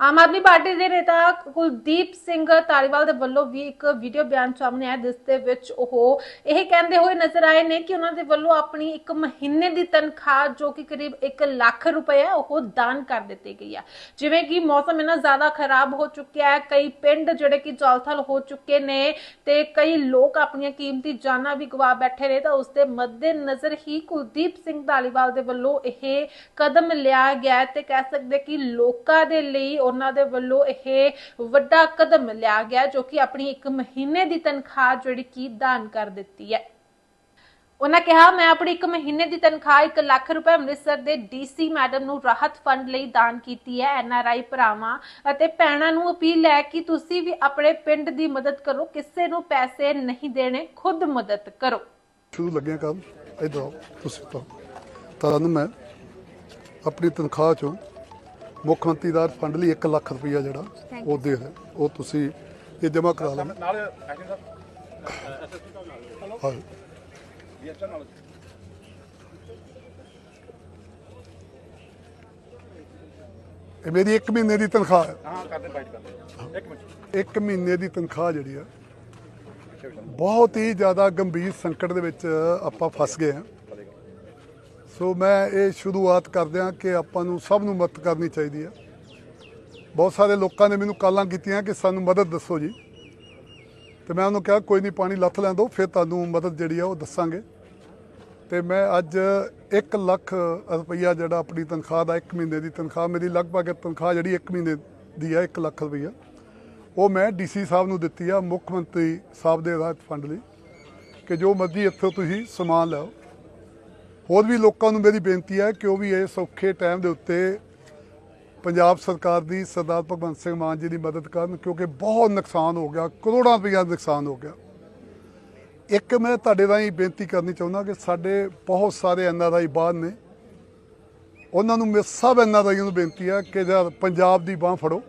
Aam Aadmi party ਦੇ ਨੇਤਾ ਕੁਲਦੀਪ ਸਿੰਘ ਧਾਲੀਵਾਲ ਦੇ ਵੱਲੋਂ ਵੀ ਇੱਕ ਵੀਡੀਓ ਬਿਆਨ ਸਾਹਮਣੇ ਆਇਆ, ਜਿਸ ਦੇ ਵਿੱਚ ਉਹ ਇਹ ਕਹਿੰਦੇ ਹੋਏ ਨਜ਼ਰ ਆਏ ਨੇ ਕਿ ਉਹਨਾਂ ਦੇ ਵੱਲੋਂ ਆਪਣੀ ਇੱਕ ਮਹੀਨੇ ਦੀ ਤਨਖਾਹ ਜੋ ਕਿ ਕਰੀਬ 1 ਲੱਖ ਰੁਪਏ ਹੈ, ਉਹ ਦਾਨ ਕਰ ਦਿੱਤੀ ਗਈ ਹੈ। ਜਿਵੇਂ ਕਿ ਮੌਸਮ ਇਹਨਾਂ ਜ਼ਿਆਦਾ ਖਰਾਬ ਹੋ ਚੁੱਕਿਆ ਹੈ, ਕਈ ਪਿੰਡ ਜਿਹੜੇ ਕਿ ਜਲਥਲ ਹੋ ਚੁੱਕੇ ਨੇ ਤੇ ਕਈ ਲੋਕ ਆਪਣੀਆਂ ਕੀਮਤੀ ਜਾਨਾਂ ਵੀ ਗਵਾ ਬੈਠੇ ਨੇ, ਤਾਂ ਉਸ ਦੇ ਮੱਦੇ ਨਜ਼ਰ ਹੀ ਕੁਲਦੀਪ ਸਿੰਘ ਧਾਲੀਵਾਲ ਦੇ ਵੱਲੋਂ ਇਹ ਕਦਮ ਲਿਆ ਗਿਆ ਤੇ ਕਹਿ ਸਕਦੇ ਕਿ ਲੋਕਾਂ ਦੇ ਲਈ ਉਹਨਾਂ ਦੇ ਵੱਲੋਂ ਇਹ ਵੱਡਾ ਕਦਮ ਲਿਆ ਗਿਆ ਜੋ ਕਿ ਆਪਣੀ ਇੱਕ ਮਹੀਨੇ ਦੀ ਤਨਖਾਹ ਜਿਹੜੀ ਕਿ ਦਾਨ ਕਰ ਦਿੱਤੀ ਹੈ। ਉਹਨਾਂ ਕਿਹਾ, ਮੈਂ ਆਪਣੀ ਇੱਕ ਮਹੀਨੇ ਦੀ ਤਨਖਾਹ 1 ਲੱਖ ਰੁਪਏ ਅੰਮ੍ਰਿਤਸਰ ਦੇ ਡੀਸੀ ਮੈਡਮ ਨੂੰ ਰਾਹਤ ਫੰਡ ਲਈ ਦਾਨ ਕੀਤੀ ਹੈ ਐਨਆਰਆਈ ਭਰਾਵਾਂ ਅਤੇ ਭੈਣਾਂ ਨੂੰ ਅਪੀਲ ਹੈ ਕਿ ਤੁਸੀਂ ਵੀ ਆਪਣੇ ਪਿੰਡ ਦੀ ਮਦਦ ਕਰੋ, ਕਿਸੇ ਨੂੰ ਪੈਸੇ ਨਹੀਂ ਦੇਣੇ, ਖੁਦ ਮਦਦ ਕਰੋ। ਸ਼ੁਰੂ ਲੱਗਿਆ ਕੰਮ, ਇਧਰ ਤੁਸੀਂ ਤਾਂ ਤੁਹਾਨੂੰ ਮੈਂ ਆਪਣੀ ਤਨਖਾਹ ਚੋਂ ਮੁੱਖ ਮੰਤਰੀ ਦਾ ਫੰਡ ਲਈ 1 ਲੱਖ ਰੁਪਈਆ ਜਿਹੜਾ ਉਹ ਦੇ ਰਿਹਾ। ਉਹ ਤੁਸੀਂ ਇਹ ਜਮ੍ਹਾਂ ਕਰਾ ਲੈਣਾ। ਨਾਲ ਐਕਸ਼ਨ ਸਾਹਿਬ। ਹਾਂ ਡੀਐਸਪੀ ਨਾਲ ਇਹ ਮੇਰੀ 1 ਮਹੀਨੇ ਦੀ ਤਨਖਾਹ ਹੈ। ਹਾਂ ਕਰਦੇ ਬਾਈਟ ਕਰਦੇ ਇੱਕ ਮਿੰਟ। 1 ਮਹੀਨੇ ਦੀ ਤਨਖਾਹ ਜਿਹੜੀ ਆ ਬਹੁਤ ਹੀ ਜ਼ਿਆਦਾ ਗੰਭੀਰ ਸੰਕਟ ਦੇ ਵਿੱਚ ਆਪਾਂ ਫਸ ਗਏ ਹਾਂ। ਸੋ ਮੈਂ ਇਹ ਸ਼ੁਰੂਆਤ ਕਰਦਿਆਂ ਕਿ ਆਪਾਂ ਨੂੰ ਸਭ ਨੂੰ ਮਦਦ ਕਰਨੀ ਚਾਹੀਦੀ ਹੈ। ਬਹੁਤ ਸਾਰੇ ਲੋਕਾਂ ਨੇ ਮੈਨੂੰ ਕਾਲਾਂ ਕੀਤੀਆਂ ਕਿ ਸਾਨੂੰ ਮਦਦ ਦੱਸੋ ਜੀ। ਤੇ ਮੈਂ ਉਹਨੂੰ ਕਿਹਾ, ਕੋਈ ਨਹੀਂ, ਪਾਣੀ ਲੱਥ ਲੈਣ ਦੋ, ਫਿਰ ਤੁਹਾਨੂੰ ਮਦਦ ਜਿਹੜੀ ਆ ਉਹ ਦੱਸਾਂਗੇ। ਤੇ ਮੈਂ ਅੱਜ 1 ਲੱਖ ਰੁਪਈਆ ਜਿਹੜਾ ਆਪਣੀ ਤਨਖਾਹ ਦਾ 1 ਮਹੀਨੇ ਦੀ ਤਨਖਾਹ, ਮੇਰੀ ਲਗਭਗ ਤਨਖਾਹ ਜਿਹੜੀ 1 ਮਹੀਨੇ ਦੀ ਆ 1 ਲੱਖ ਰੁਪਈਆ, ਉਹ ਮੈਂ ਡੀਸੀ ਸਾਹਿਬ ਨੂੰ ਦਿੱਤੀ ਆ, ਮੁੱਖ ਮੰਤਰੀ ਸਾਹਿਬ ਦੇ ਰਾਹਤ ਫੰਡ ਲਈ, ਕਿ ਜੋ ਮਰਜ਼ੀ ਇੱਥੋਂ ਤੁਸੀਂ ਸਮਾਨ ਲਓ ਹੋਰ ਵੀ ਲੋਕਾਂ ਨੂੰ ਮੇਰੀ ਬੇਨਤੀ ਹੈ ਕਿ ਉਹ ਵੀ ਇਸ ਔਖੇ ਟਾਈਮ ਦੇ ਉੱਤੇ ਪੰਜਾਬ ਸਰਕਾਰ ਦੀ ਸਰਦਾਰ ਭਗਵੰਤ ਸਿੰਘ ਮਾਨ ਜੀ ਦੀ ਮਦਦ ਕਰਨ, ਕਿਉਂਕਿ ਬਹੁਤ ਨੁਕਸਾਨ ਹੋ ਗਿਆ, ਕਰੋੜਾਂ ਰੁਪਈਆ ਦਾ ਨੁਕਸਾਨ ਹੋ ਗਿਆ। ਇੱਕ ਮੈਂ ਤੁਹਾਡੇ ਰਾਹੀਂ ਬੇਨਤੀ ਕਰਨੀ ਚਾਹੁੰਦਾ ਕਿ ਸਾਡੇ ਬਹੁਤ ਸਾਰੇ ਐਨਆਰਆਈ ਬਾਹਰ ਨੇ। ਉਹਨਾਂ ਨੂੰ ਮੇਰੇ ਸਭ ਐਨਆਰਆਈਆਂ ਨੂੰ ਬੇਨਤੀ ਹੈ ਕਿ ਜਦ ਪੰਜਾਬ ਦੀ ਬਾਹ ਫੜੋ।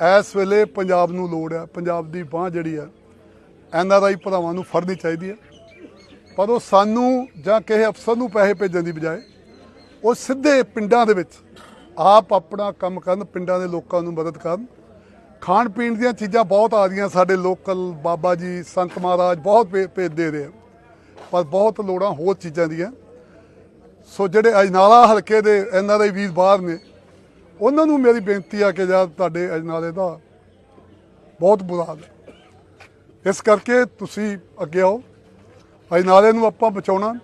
ਇਸ ਵੇਲੇ ਪੰਜਾਬ ਨੂੰ ਲੋੜ ਹੈ, ਪੰਜਾਬ ਦੀ ਬਾਹ ਜਿਹੜੀ ਹੈ ਐਨਆਰਆਈ ਭਰਾਵਾਂ ਨੂੰ ਫੜਨੀ ਚਾਹੀਦੀ ਹੈ। ਪਰ ਉਹ ਸਾਨੂੰ ਜਾਂ ਕਿਸੇ ਅਫਸਰ ਨੂੰ ਪੈਸੇ ਭੇਜਣ ਦੀ ਬਜਾਏ ਉਹ ਸਿੱਧੇ ਪਿੰਡਾਂ ਦੇ ਵਿੱਚ ਆਪ ਆਪਣਾ ਕੰਮ ਕਰਨ, ਪਿੰਡਾਂ ਦੇ ਲੋਕਾਂ ਨੂੰ ਮਦਦ ਕਰਨ। ਖਾਣ ਪੀਣ ਦੀਆਂ ਚੀਜ਼ਾਂ ਬਹੁਤ ਆ ਰਹੀਆਂ ਸਾਡੇ ਲੋਕਲ ਬਾਬਾ ਜੀ, ਸੰਤ ਮਹਾਰਾਜ ਬਹੁਤ ਭੇ- ਭੇਜ ਰਹੇ ਆ। ਪਰ ਬਹੁਤ ਲੋੜਾਂ ਹੋਰ ਚੀਜ਼ਾਂ ਦੀਆਂ। ਸੋ ਜਿਹੜੇ ਅਜਨਾਲਾ ਹਲਕੇ ਦੇ ਐੱਨ ਆਰ ਆਈ ਵੀਰ ਬਾਹਰ ਨੇ, ਉਹਨਾਂ ਨੂੰ ਮੇਰੀ ਬੇਨਤੀ ਆ ਕਿ ਜਦ ਤੁਹਾਡੇ ਅਜਨਾਲੇ ਦਾ ਬਹੁਤ ਬੁਰਾ ਹਾਲ ਹੈ। ਇਸ ਕਰਕੇ ਤੁਸੀਂ ਅੱਗੇ ਆਓ। ਅਜਨਾਲੇ ਨੂੰ ਆਪਾਂ ਬਚਾਉਣਾ।